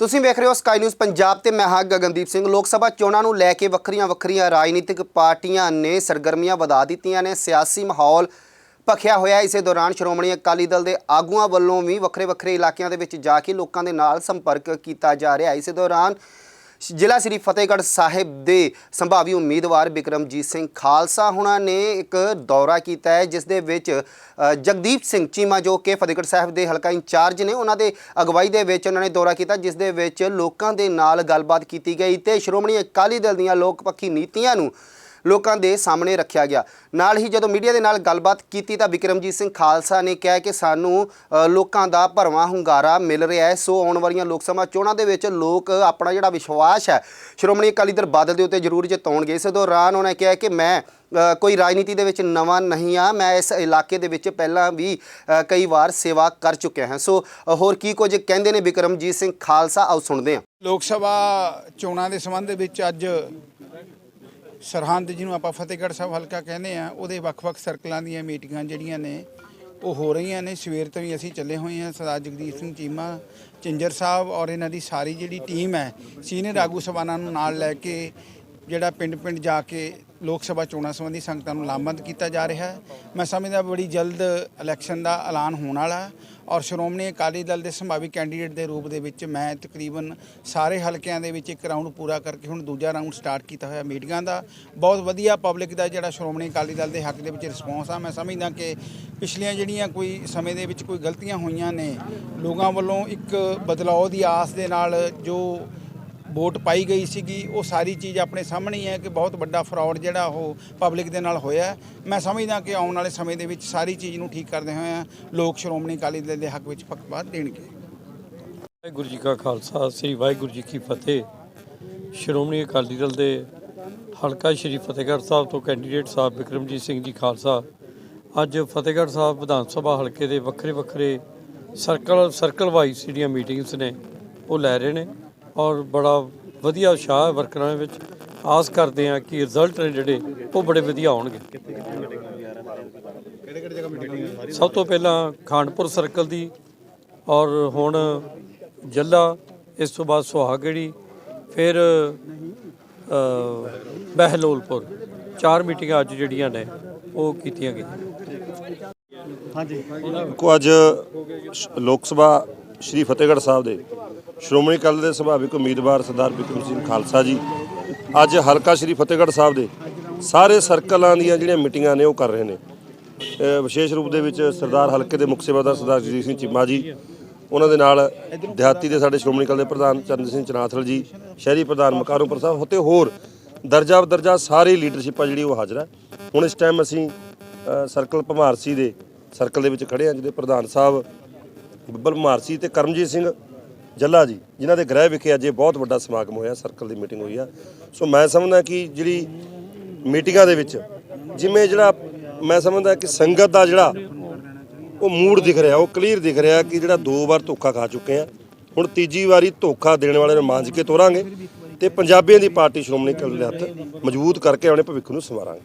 ਤੁਸੀਂ ਵੇਖ ਰਹੇ ਹੋ ਸਕਾਈ ਨਿਊਜ਼ ਪੰਜਾਬ ਤੇ ਮੈਂ ਹਾਂ ਗਗਨਦੀਪ ਸਿੰਘ। ਲੋਕ ਸਭਾ ਚੋਣਾਂ ਨੂੰ ਲੈ ਕੇ ਵੱਖਰੀਆਂ ਵੱਖਰੀਆਂ ਰਾਜਨੀਤਿਕ ਪਾਰਟੀਆਂ ਨੇ ਸਰਗਰਮੀਆਂ ਵਧਾ ਦਿੱਤੀਆਂ ਨੇ। ਸਿਆਸੀ ਮਾਹੌਲ ਭਖਿਆ ਹੋਇਆ ਇਸੇ ਦੌਰਾਨ ਸ਼੍ਰੋਮਣੀ ਅਕਾਲੀ ਦਲ ਦੇ ਆਗੂਆਂ ਵੱਲੋਂ ਵੀ ਵੱਖਰੇ ਵੱਖਰੇ ਇਲਾਕਿਆਂ ਦੇ ਵਿੱਚ ਜਾ ਕੇ ਲੋਕਾਂ ਦੇ ਨਾਲ ਸੰਪਰਕ ਕੀਤਾ ਜਾ ਰਿਹਾ ਹੈ। ਇਸੇ ਦੌਰਾਨ ਜ਼ਿਲ੍ਹਾ ਸ੍ਰੀ ਫਤਿਹਗੜ੍ਹ ਸਾਹਿਬ ਦੇ ਸੰਭਾਵੀ ਉਮੀਦਵਾਰ ਬਿਕਰਮਜੀਤ ਸਿੰਘ ਖਾਲਸਾ ਹੁਣਾਂ ਨੇ ਇੱਕ ਦੌਰਾ ਕੀਤਾ ਹੈ, ਜਿਸ ਦੇ ਵਿੱਚ ਜਗਦੀਪ ਸਿੰਘ ਚੀਮਾ ਜੋ ਕਿ ਫਤਿਹਗੜ੍ਹ ਸਾਹਿਬ ਦੇ ਹਲਕਾ ਇੰਚਾਰਜ ਨੇ, ਉਹਨਾਂ ਦੇ ਅਗਵਾਈ ਦੇ ਵਿੱਚ ਉਹਨਾਂ ਨੇ ਦੌਰਾ ਕੀਤਾ, ਜਿਸ ਦੇ ਵਿੱਚ ਲੋਕਾਂ ਦੇ ਨਾਲ ਗੱਲਬਾਤ ਕੀਤੀ ਗਈ ਤੇ ਸ਼੍ਰੋਮਣੀ ਅਕਾਲੀ ਦਲ ਦੀਆਂ ਲੋਕ ਪੱਖੀ ਨੀਤੀਆਂ ਨੂੰ ਲੋਕਾਂ ਦੇ ਸਾਹਮਣੇ ਰੱਖਿਆ ਗਿਆ। ਨਾਲ ਹੀ ਜਦੋਂ ਮੀਡੀਆ ਦੇ ਨਾਲ ਗੱਲਬਾਤ ਕੀਤੀ ਤਾਂ ਵਿਕਰਮਜੀਤ ਸਿੰਘ ਖਾਲਸਾ ਨੇ ਕਿਹਾ ਕਿ ਸਾਨੂੰ ਲੋਕਾਂ ਦਾ ਭਰਵਾਂ ਹੁੰਗਾਰਾ ਮਿਲ ਰਿਹਾ ਹੈ। ਸੋ ਆਉਣ ਵਾਲੀਆਂ ਲੋਕ ਸਭਾ ਚੋਣਾਂ ਦੇ ਵਿੱਚ ਲੋਕ ਆਪਣਾ ਜਿਹੜਾ ਵਿਸ਼ਵਾਸ ਹੈ, ਸ਼੍ਰੋਮਣੀ ਅਕਾਲੀ ਦਲ ਬਾਦਲ ਦੇ ਉੱਤੇ ਜ਼ਰੂਰ ਜਤਾਉਣਗੇ। ਇਸ ਦੌਰਾਨ ਉਹਨਾਂ ਕਿਹਾ ਕਿ ਮੈਂ ਕੋਈ ਰਾਜਨੀਤੀ ਦੇ ਵਿੱਚ ਨਵਾਂ ਨਹੀਂ ਆ ਮੈਂ ਇਸ ਇਲਾਕੇ ਦੇ ਵਿੱਚ ਪਹਿਲਾਂ ਵੀ ਕਈ ਵਾਰ ਸੇਵਾ ਕਰ ਚੁੱਕਿਆ ਹਾਂ। ਸੋ, ਹੋਰ ਕੀ ਕੁਝ ਕਹਿੰਦੇ ਨੇ ਵਿਕਰਮਜੀਤ ਸਿੰਘ ਖਾਲਸਾ? ਆਓ ਸੁਣਦੇ ਹਾਂ। ਲੋਕ ਸਭਾ ਚੋਣਾਂ ਦੇ ਸੰਬੰਧ ਵਿੱਚ ਅੱਜ ਸਰਹੰਦ ਜਿਹਨੂੰ ਆਪਾਂ ਫਤਿਹਗੜ੍ਹ ਸਾਹਿਬ ਹਲਕਾ ਕਹਿੰਦੇ ਆ, ਉਹਦੇ ਵੱਖ-ਵੱਖ ਸਰਕਲਾਂ ਦੀਆਂ ਮੀਟਿੰਗਾਂ ਜਿਹੜੀਆਂ ਨੇ, ਉਹ ਹੋ ਰਹੀਆਂ ਨੇ। ਸਵੇਰ ਤੋਂ ਹੀ ਅਸੀਂ ਚੱਲੇ ਹੋਏ ਹਾਂ, ਸਰਦਾਰ ਜਗਦੀਪ ਸਿੰਘ ਚੀਮਾ ਚਿੰਜਰ ਸਾਹਿਬ ਔਰ ਇਹਨਾਂ ਦੀ ਸਾਰੀ ਜਿਹੜੀ ਟੀਮ ਹੈ, ਸੀਨੀਅਰ ਆਗੂ ਸਭਾਨਾਂ ਨੂੰ ਨਾਲ ਲੈ ਕੇ ਜਿਹੜਾ ਪਿੰਡ-ਪਿੰਡ ਜਾ ਕੇ ਲੋਕ ਸਭਾ ਚੋਣਾਂ ਸੰਬੰਧੀ ਸੰਗਤਾਂ ਨੂੰ ਲਾਮਬੰਦ ਕੀਤਾ ਜਾ ਰਿਹਾ ਹੈ। ਮੈਂ ਸਮਝਦਾ ਬੜੀ ਜਲਦ ਇਲੈਕਸ਼ਨ ਦਾ ਐਲਾਨ ਹੋਣ ਵਾਲਾ ਔਰ ਸ਼੍ਰੋਮਣੀ ਅਕਾਲੀ ਦਲ ਦੇ ਸੰਭਾਵੀ ਕੈਂਡੀਡੇਟ ਦੇ ਰੂਪ ਦੇ ਵਿੱਚ ਮੈਂ ਤਕਰੀਬਨ ਸਾਰੇ ਹਲਕਿਆਂ ਦੇ ਵਿੱਚ ਇੱਕ ਰਾਊਂਡ ਪੂਰਾ ਕਰਕੇ ਹੁਣ ਦੂਜਾ ਰਾਊਂਡ ਸਟਾਰਟ ਕੀਤਾ ਹੋਇਆ ਮੀਟਿੰਗਾਂ ਦਾ। ਬਹੁਤ ਵਧੀਆ ਪਬਲਿਕ ਦਾ ਜਿਹੜਾ ਸ਼੍ਰੋਮਣੀ ਅਕਾਲੀ ਦਲ ਦੇ ਹੱਕ ਦੇ ਵਿੱਚ ਰਿਸਪੌਂਸ ਆ। ਮੈਂ ਸਮਝਦਾ ਕਿ ਪਿਛਲੀਆਂ ਜਿਹੜੀਆਂ ਕੋਈ ਸਮੇਂ ਦੇ ਵਿੱਚ ਕੋਈ ਗਲਤੀਆਂ ਹੋਈਆਂ ਨੇ, ਲੋਕਾਂ ਵੱਲੋਂ ਇੱਕ ਬਦਲਾਅ ਦੀ ਆਸ ਦੇ ਨਾਲ ਜੋ ਵੋਟ ਪਾਈ ਗਈ ਸੀਗੀ, ਉਹ ਸਾਰੀ ਚੀਜ਼ ਆਪਣੇ ਸਾਹਮਣੇ ਹੀ ਹੈ ਕਿ ਬਹੁਤ ਵੱਡਾ ਫਰਾਡ ਜਿਹੜਾ ਉਹ ਪਬਲਿਕ ਦੇ ਨਾਲ ਹੋਇਆ ਮੈਂ ਸਮਝਦਾ ਕਿ ਆਉਣ ਵਾਲੇ ਸਮੇਂ ਦੇ ਵਿੱਚ ਸਾਰੀ ਚੀਜ਼ ਨੂੰ ਠੀਕ ਕਰਦੇ ਹੋਏ ਲੋਕ ਸ਼੍ਰੋਮਣੀ ਅਕਾਲੀ ਦਲ ਦੇ ਹੱਕ ਵਿੱਚ ਪੱਖਪਾਤ ਦੇਣਗੇ। ਵਾਹਿਗੁਰੂ ਜੀ ਕਾ ਖਾਲਸਾ, ਸ੍ਰੀ ਵਾਹਿਗੁਰੂ ਜੀ ਕੀ ਫਤਿਹ। ਸ਼੍ਰੋਮਣੀ ਅਕਾਲੀ ਦਲ ਦੇ ਹਲਕਾ ਸ਼੍ਰੀ ਫਤਿਹਗੜ੍ਹ ਸਾਹਿਬ ਤੋਂ ਕੈਂਡੀਡੇਟ ਸਾਹਿਬ ਵਿਕਰਮਜੀਤ ਸਿੰਘ ਜੀ ਖਾਲਸਾ। ਅੱਜ ਫਤਿਹਗੜ੍ਹ ਸਾਹਿਬ ਵਿਧਾਨ ਸਭਾ ਹਲਕੇ ਦੇ ਵੱਖਰੇ ਵੱਖਰੇ ਸਰਕਲ ਸਰਕਲ ਵਾਈਜ਼ ਜਿਹੜੀਆਂ ਮੀਟਿੰਗਸ ਨੇ, ਉਹ ਲੈ ਰਹੇ ਨੇ। ਔਰ ਬੜਾ ਵਧੀਆ ਉਤਸ਼ਾਹ ਹੈ ਵਰਕਰਾਂ ਵਿੱਚ। ਆਸ ਕਰਦੇ ਹਾਂ ਕਿ ਰਿਜ਼ਲਟ ਨੇ ਜਿਹੜੇ, ਉਹ ਬੜੇ ਵਧੀਆ ਆਉਣਗੇ। ਸਭ ਤੋਂ ਪਹਿਲਾਂ ਖਾਨਪੁਰ ਸਰਕਲ ਦੀ ਔਰ ਹੁਣ ਜੱਲਾ, ਇਸ ਤੋਂ ਬਾਅਦ ਸੁਹਾਗੜੀ, ਫਿਰ ਬਹਿਲੋਲਪੁਰ। ਚਾਰ ਮੀਟਿੰਗਾਂ ਅੱਜ ਜਿਹੜੀਆਂ ਨੇ, ਉਹ ਕੀਤੀਆਂ ਗਈਆਂ। ਕੋ ਅੱਜ ਲੋਕ ਸਭਾ ਸ਼੍ਰੀ ਫਤਿਹਗੜ੍ਹ ਸਾਹਿਬ ਦੇ ਸ਼੍ਰੋਮਣੀ ਅਕਾਲੀ ਦੇ ਸੁਭਾਵਿਕ ਉਮੀਦਵਾਰ ਸਰਦਾਰ ਬਿਕਰਮ ਸਿੰਘ ਖਾਲਸਾ ਜੀ, ਅੱਜ ਹਲਕਾ ਸ਼੍ਰੀ ਫਤਿਹਗੜ੍ਹ ਸਾਹਿਬ ਦੇ ਸਾਰੇ ਸਰਕਲਾਂ ਦੀਆਂ ਜਿਹੜੀਆਂ ਮੀਟਿੰਗਾਂ ਨੇ ਉਹ ਕਰ ਰਹੇ ਨੇ। ਵਿਸ਼ੇਸ਼ ਰੂਪ ਦੇ ਵਿੱਚ ਸਰਦਾਰ ਹਲਕੇ ਦੇ ਮੁੱਖ ਸੇਵਾਦਾਰ ਸਰਦਾਰ ਜਗਜੀਤ ਸਿੰਘ ਚੀਮਾ ਜੀ, ਉਹਨਾਂ ਦੇ ਨਾਲ ਦਿਹਾਤੀ ਦੇ ਸਾਡੇ ਸ਼੍ਰੋਮਣੀ ਅਕਾਲੀ ਦੇ ਪ੍ਰਧਾਨ ਚਰਨ ਸਿੰਘ ਚਨਾਥਲ ਜੀ, ਸ਼ਹਿਰੀ ਪ੍ਰਧਾਨ ਮਕਾਰੋਂ ਸਾਹਿਬ ਅਤੇ ਹੋਰ ਦਰਜਾ ਬਦਰਜਾ ਸਾਰੀ ਲੀਡਰਸ਼ਿਪ ਆ ਜਿਹੜੀ ਉਹ ਹਾਜ਼ਰ ਹੈ ਹੁਣ ਇਸ ਟਾਈਮ ਅਸੀਂ ਸਰਕਲ ਭਮਾਰਸੀ ਦੇ ਸਰਕਲ ਦੇ ਵਿੱਚ ਖੜੇ ਹਾਂ, ਜਿਹਦੇ ਪ੍ਰਧਾਨ ਸਾਹਿਬ ਬੱਬਲ ਭਮਾਰਸੀ ਤੇ ਕਰਮਜੀਤ ਸਿੰਘ ਜੱਲਾ ਜੀ, ਜਿਨ੍ਹਾਂ ਦੇ ਗ੍ਰਹਿ ਵਿਖੇ ਅੱਜ ਇਹ ਬਹੁਤ ਵੱਡਾ ਸਮਾਗਮ ਹੋਇਆ ਸਰਕਲ ਦੀ ਮੀਟਿੰਗ ਹੋਈ ਆ। ਸੋ ਮੈਂ ਸਮਝਦਾ ਕਿ ਜਿਹੜੀ ਮੀਟਿੰਗਾਂ ਦੇ ਵਿੱਚ ਜਿਵੇਂ ਜਿਹੜਾ ਮੈਂ ਸਮਝਦਾ ਕਿ ਸੰਗਤ ਦਾ ਜਿਹੜਾ ਉਹ ਮੂਡ ਦਿਖ ਰਿਹਾ, ਉਹ ਕਲੀਅਰ ਦਿਖ ਰਿਹਾ ਕਿ ਜਿਹੜਾ ਦੋ ਵਾਰ ਧੋਖਾ ਖਾ ਚੁੱਕੇ ਆ। ਹੁਣ ਤੀਜੀ ਵਾਰੀ ਧੋਖਾ ਦੇਣ ਵਾਲੇ ਨੂੰ ਮਾਂਜ ਕੇ ਤੋਰਾਂਗੇ ਤੇ ਪੰਜਾਬੀਆਂ ਦੀ ਪਾਰਟੀ ਸ਼੍ਰੋਮਣੀ ਅਕਾਲੀ ਦਲ ਦੇ ਹੱਥ ਮਜ਼ਬੂਤ ਕਰਕੇ ਆਪਣੇ ਭਵਿੱਖ ਨੂੰ ਸੰਵਾਰਾਂਗੇ।